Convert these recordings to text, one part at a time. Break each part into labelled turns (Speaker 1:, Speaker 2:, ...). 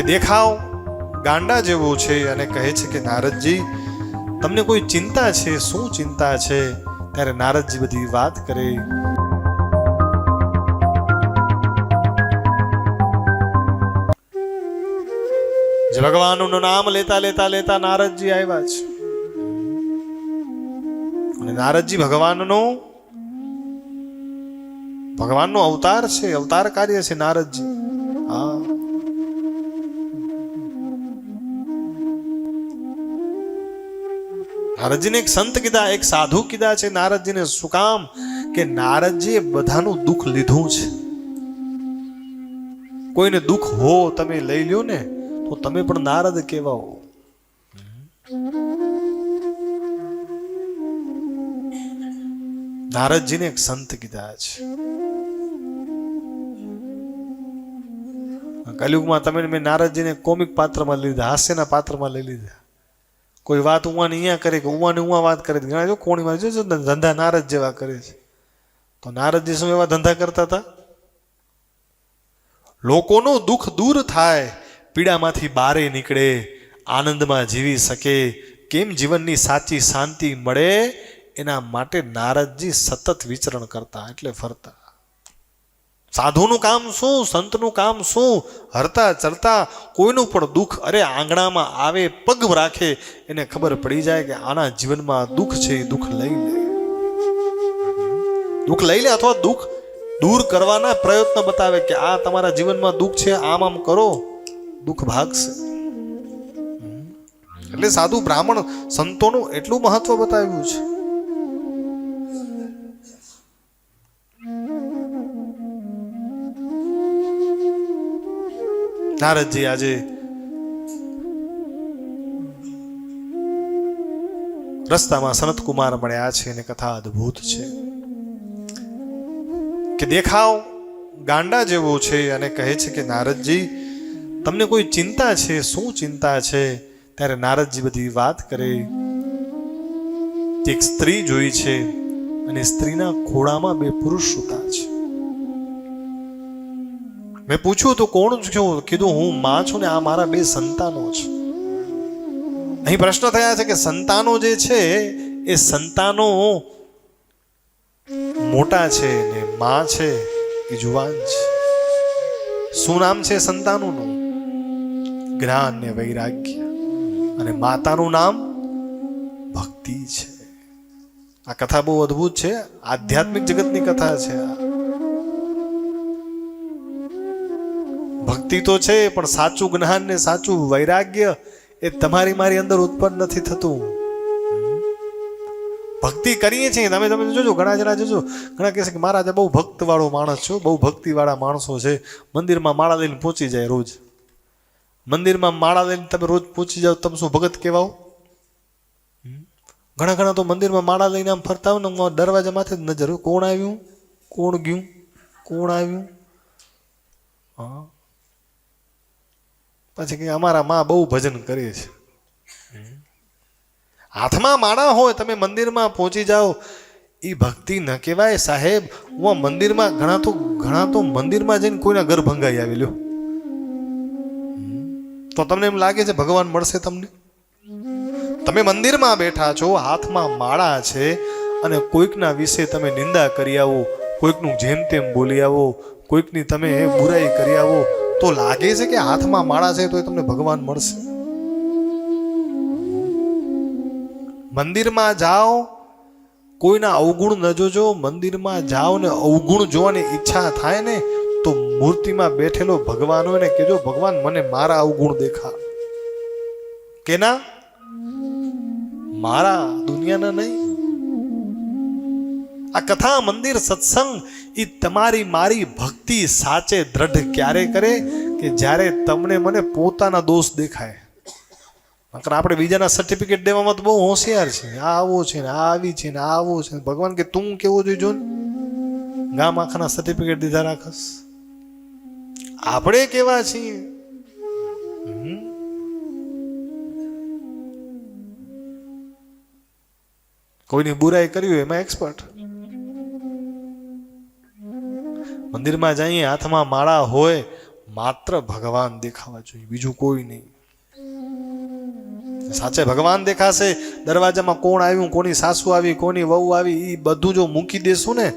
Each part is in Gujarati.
Speaker 1: કે દેખાવ, ગાંડા જેવો છે અને કહે છે કે, નારદજી, તમને કોઈ ચિંતા છે? શું ચિંતા છે? ત્યારે નારદજી બધી વાત કરે. જે ભગવાનનું નામ લેતા લેતા લેતા નારદજી આવ્યા છે. અને નારદજી ભગવાનનો ભગવાનનો અવતાર છે, અવતાર કાર્ય છે નારદજી. હા. નારદજીને એક સંત કીધા, એક સાધુ કીધા છે, નારદજીને શું કામ? કે નારદજીએ બધાનું દુઃખ લીધું છે. કોઈને દુઃખ હો, તમે લઈ લ્યો ને, તો તમે પણ નારદ કેવા હો નારદજીને એક સંત કીધા છે. કલયુગમાં તમે મેં નારદજીને કોમિક પાત્રમાં લીધા, હાસ્યના પાત્રમાં લઈ લીધા. કોઈ વાત ઉવાની અહીંયા કરે કે ઉવાની ઉવા વાત કરે ઘણા જો કોણી વાત જો ધંધા નારદ જેવા કરે છે. તો નારદજી શું એવા ધંધા કરતા હતા? લોકોનું દુઃખ દૂર થાય, પીડામાંથી બારે નીકળે, આનંદમાં જીવી શકે, કેમ જીવનની સાચી શાંતિ મળે, એના માટે નારદજી સતત વિચરણ કરતા, એટલે ફરતા. સાધુનું કામ શું, સંતનું કામ શું? હરતા, ચરતા, કોઈનું પણ દુઃખ, અરે આંગણામાં આવે, પગ રાખે, એને ખબર પડી જાય કે આના જીવનમાં દુઃખ છે, એ દુઃખ લઈ લે. દુઃખ લઈ લે અથવા દુઃખ દૂર કરવાના પ્રયત્ન બતાવે કે આ તમારા જીવનમાં દુઃખ છે, આમ આમ કરો, દુઃખ ભાગશે. એટલે સાધુ બ્રાહ્મણ સંતોનું એટલું મહત્વ બતાવ્યું છે. નારદજી આજે રસ્તામાં સનતકુમાર મળ્યા છે અને કથા અદ્ભુત છે. કે દેખાવ ગાંડા જેવો છે અને કહે છે કે નારદજી, તમને કોઈ ચિંતા છે? શું ચિંતા છે? ત્યારે નારદજી બધી વાત કરે. એક સ્ત્રી જોઈ છે અને સ્ત્રીના ખોળામાં બે પુરુષ સુતા છે. મેં પૂછ્યું તો કોણ છું? કીધું, હું માં છું ને આ મારા બે સંતાનો છે. અહીં પ્રશ્ન થયા છે કે સંતાનો જે છે, એ સંતાનો મોટા છે ને માં છે એ જુવાન છે. શું નામ છે સંતાનોનું? જ્ઞાન ને વૈરાગ્ય. અને માતાનું નામ ભક્તિ છે. આ કથા બહુ અદ્ભુત છે. આધ્યાત્મિક જગતની કથા છે. આ ભક્તિ તો છે, પણ સાચું જ્ઞાન ને સાચું વૈરાગ્ય એ તમારી મારી અંદર ઉત્પન્ન નથી થતું. ભક્તિ કરીએ છીએ. તમે તમે જોજો, ઘણા જણા જોજો. ઘણા કહે છે કે મારા બહુ ભક્ત વાળો માણસ છો બહુ ભક્તિ વાળા માણસો છે. મંદિરમાં માળા લઈને પહોંચી જાય રોજ. મંદિરમાં માળા લઈને તમે રોજ પહોંચી જાઓ, તમે શું ભગત કહેવાઓ? ઘણા ઘણા તો મંદિરમાં માળા લઈને આમ ફરતા હોય ને દરવાજા માથે જ નજર કોણ આવ્યું? કોણ ગયું? કોણ આવ્યું? હા. પછી કે અમારા માં બહુ ભજન કરે છે. હાથમાં માણા હોય તમે મંદિરમાં પહોંચી જાઓ એ ભક્તિ ન કહેવાય સાહેબ. હું મંદિરમાં ઘણા તો ઘણા તો મંદિરમાં જઈને કોઈના ઘર ભંગાઈ આવી તો તમને એમ લાગે છે ભગવાન મળશે તમને? તમે મંદિરમાં બેઠા છો, હાથમાં માળા છે અને કોઈકના વિશે તમે નિંદા કરી આવો, કોઈકનું જેમ તેમ બોલી આવો, કોઈકની તમે બુરાઈ કરી આવો તો લાગે છે કે હાથમાં માળા છે તો એ તમને ભગવાન મળશે. મંદિરમાં જાઓ, કોઈના અવગુણ ન જોજો, મંદિરમાં જાઓ ને અવગુણ જોવાની ઈચ્છા થાય ને, તો મૂર્તિમાં બેઠેલો ભગવાન હોય ને કેજો ભગવાન, મને મારા અવગુણ દેખા. કેના? મારા દુનિયાના નહીં. આ કથા મંદિર સત્સંગ એ તમારી મારી ભક્તિ સાચે દ્રઢ ક્યારે કરે કે જ્યારે તમને મને પોતાના દોષ દેખાય? કારણ આપણે બીજાના સર્ટિફિકેટ દેવામાં તો બહુ હોશિયાર છે. આ આવો છે ને, આ આવી છે ને, આ આવો છે ને. ભગવાન કે તું કેવો જોઈજો ને ગામ આખાના સર્ટિફિકેટ દીધા રાખસ. આપણે કેવા છીએ? કોઈની બુરાઈ કરવી એમાં એક્સપર્ટ મંદિરમાં જઈએ, હાથમાં માળા હોય, માત્ર ભગવાન દેખાવા જોઈએ, બીજું કોઈ નહીં. સાચે ભગવાન દેખાશે, દરવાજામાં કોણ આવ્યું, કોની સાસુ આવી, કોની વહુ આવી એ બધું જો મૂકી દેશું ને,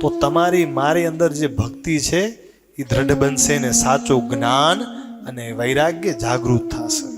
Speaker 1: તો તમારી મારી અંદર જે ભક્તિ છે એ દ્રઢ બનશે ને સાચું જ્ઞાન અને વૈરાગ્ય જાગૃત થશે.